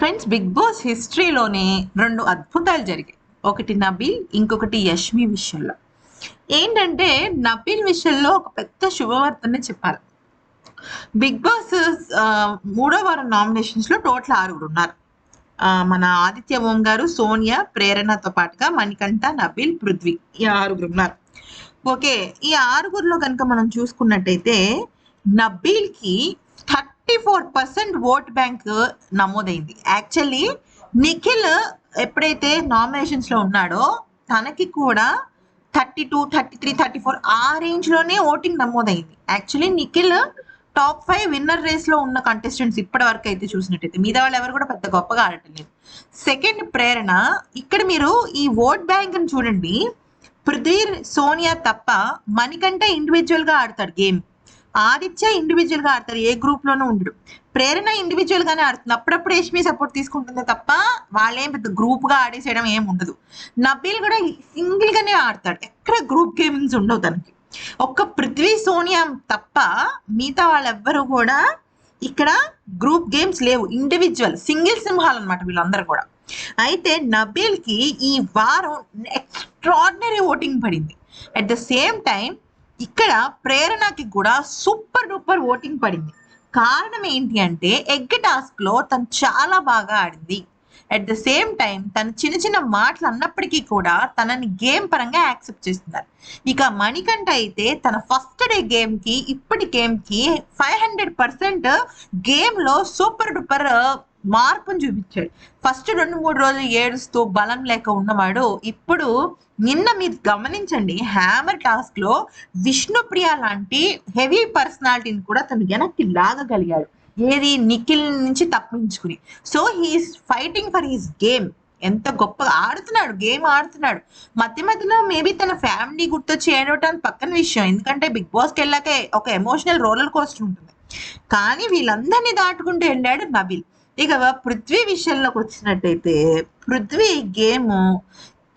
Friends big boss హిస్టరీలోనే రెండు అద్భుతాలు జరిగాయి. ఒకటి నబీల్ ఇంకొకటి యష్మి విషయంలో. ఏంటంటే నబీల్ విషయంలో ఒక పెద్ద శుభవార్తనే చెప్పాలి. బిగ్ బాస్ మూడో వారం నామినేషన్స్లో టోటల్ ఆరుగురు ఉన్నారు. మన ఆదిత్య ఓం గారు సోనియా ప్రేరణతో పాటుగా మణికంఠ నబీల్ పృథ్వీ ఈ ఆరుగురు ఉన్నారు. ఓకే ఈ ఆరుగురిలో కనుక మనం చూసుకున్నట్టయితే నబీల్కి fifty four percent vote bank నమోదైంది. యాక్చువల్లీ నిఖిల్ ఎప్పుడైతే నామినేషన్స్లో ఉన్నాడో తనకి కూడా thirty two thirty three thirty four ఆ రేంజ్లోనే ఓటింగ్ నమోదైంది. Actually Nikhil top five winner రేస్లో ఉన్న కంటెస్టెంట్స్ ఇప్పటి వరకు అయితే చూసినట్టయితే మిగతా వాళ్ళు ఎవరు కూడా పెద్ద గొప్పగా ఆడటం లేదు సెకండ్ ప్రేరణ ఇక్కడ మీరు ఈ ఓట్ బ్యాంక్ చూడండి. పృథ్వీర్ సోనియా తప్ప మణికంటే ఇండివిజువల్గా ఆడతాడు గేమ్. ఆదిత్య ఇండివిజువల్గా ఆడతారు ఏ గ్రూప్ లోనూ ఉండడు ప్రేరణ ఇండివిజువల్ గానే ఆడుతుంది. అప్పుడప్పుడు ఏష్మి సపోర్ట్ తీసుకుంటుంది తప్ప వాళ్ళేం పెద్ద గ్రూప్గా ఆడేసేయడం ఏం ఉండదు. నబీల్ కూడా సింగిల్ గానే ఆడతాడు. ఎక్కడ గ్రూప్ గేమింగ్స్ ఉండవు తనకి. ఒక్క పృథ్వీ సోనియా తప్ప మిగతా వాళ్ళెవ్వరూ కూడా ఇక్కడ గ్రూప్ గేమ్స్ లేవు. ఇండివిజువల్ సింగిల్ సింహాలు అనమాట వీళ్ళందరూ కూడా. అయితే నబీల్కి ఈ వారం ఎక్స్ట్రాడినరీ ఓటింగ్ పడింది. అట్ ద సేమ్ టైం ఇక్కడ ప్రేరణకి కూడా సూపర్ డూపర్ ఓటింగ్ పడింది. కారణం ఏంటి అంటే ఎగ్ టాస్క్లో తను చాలా బాగా ఆడింది. అట్ ద సేమ్ టైం తను చిన్న చిన్న మాటలు అన్నప్పటికీ కూడా తనని గేమ్ పరంగా యాక్సెప్ట్ చేస్తున్నారు. ఇక మణికంఠ అయితే తన ఫస్ట్ డే గేమ్కి ఇప్పటి గేమ్కి ఫైవ్ హండ్రెడ్ పర్సెంట్ గేమ్లో సూపర్ డూపర్ మార్పును చూపించాడు. ఫస్ట్ రెండు మూడు రోజులు ఏడుస్తూ బలం లేక ఉన్నవాడు ఇప్పుడు నిన్న మీరు గమనించండి హ్యామర్ టాస్క్లో విష్ణుప్రియ లాంటి హెవీ పర్సనాలిటీని కూడా తను వెనక్కి లాగగలిగాడు. ఏది నిఖిల్ నుంచి తప్పించుకుని. So he's fighting for his game ఎంత గొప్పగా ఆడుతున్నాడు గేమ్ ఆడుతున్నాడు. మధ్య మధ్యలో మేబీ తన ఫ్యామిలీ గుర్తొచ్చి ఏడవటం పక్కన విషయం. ఎందుకంటే బిగ్ బాస్కి వెళ్ళాకే ఒక ఎమోషనల్ రోలర్ కోస్టర్ ఉంటుంది. కానీ వీళ్ళందరినీ దాటుకుంటూ వెళ్ళాడు నబిల్. ఇక పృథ్వీ విషయంలోకి వచ్చినట్టయితే పృథ్వీ గేమ్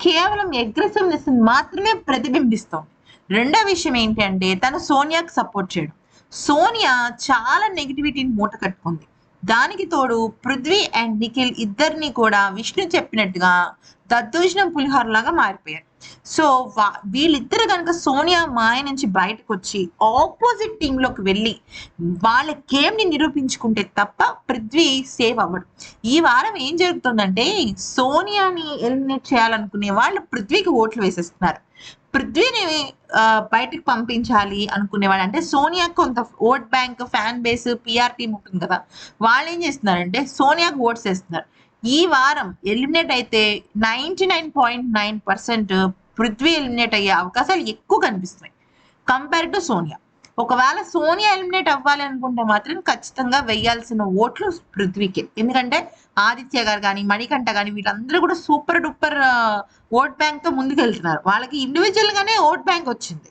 కేవలం అగ్రెసివ్నెస్ మాత్రమే ప్రతిబింబిస్తోంది. రెండో విషయం ఏంటంటే తను సోనియాకి సపోర్ట్ చేయడం. సోనియా చాలా నెగిటివిటీని మూట కట్టుకుంది. దానికి తోడు పృథ్వీ అండ్ నిఖిల్ ఇద్దరిని కూడా విష్ణు చెప్పినట్టుగా దద్దోజనం పులిహోర లాగా మారిపోయారు. సో వా- వీళ్ళిద్దరు కనుక సోనియా మాయ నుంచి బయటకు వచ్చి ఆపోజిట్ టీమ్లోకి వెళ్ళి వాళ్ళ గేమ్ని నిరూపించుకుంటే తప్ప పృథ్వీ సేవ్ అవ్వడు. ఈ వారం ఏం జరుగుతుందంటే సోనియాని ఎలిమినేట్ చేయాలనుకునే వాళ్ళు పృథ్వీకి ఓట్లు వేసేస్తున్నారు. పృథ్వీని బయటకు పంపించాలి అనుకునేవాడు అంటే సోనియా కొంత vote bank fan base PR team ఉంటుంది కదా వాళ్ళు ఏం చేస్తున్నారంటే సోనియాకు ఓట్స్ వేస్తున్నారు. ఈ వారం ఎలిమినేట్ అయితే ninety nine point nine percent Prithvi eliminate అయ్యే అవకాశాలు ఎక్కువ కనిపిస్తున్నాయి. Compare to Sonia. ఒకవేళ సోనియా ఎలిమినేట్ అవ్వాలి అనుకుంటే మాత్రం ఖచ్చితంగా వేయాల్సిన ఓట్లు పృథ్వీకే. ఎందుకంటే ఆదిత్య గారు కానీ మణికంఠ కానీ వీళ్ళందరూ కూడా సూపర్ డూపర్ ఓట్ బ్యాంక్తో తో వాళ్ళకి ఇండివిజువల్ గానే ఓట్ బ్యాంక్ వచ్చింది.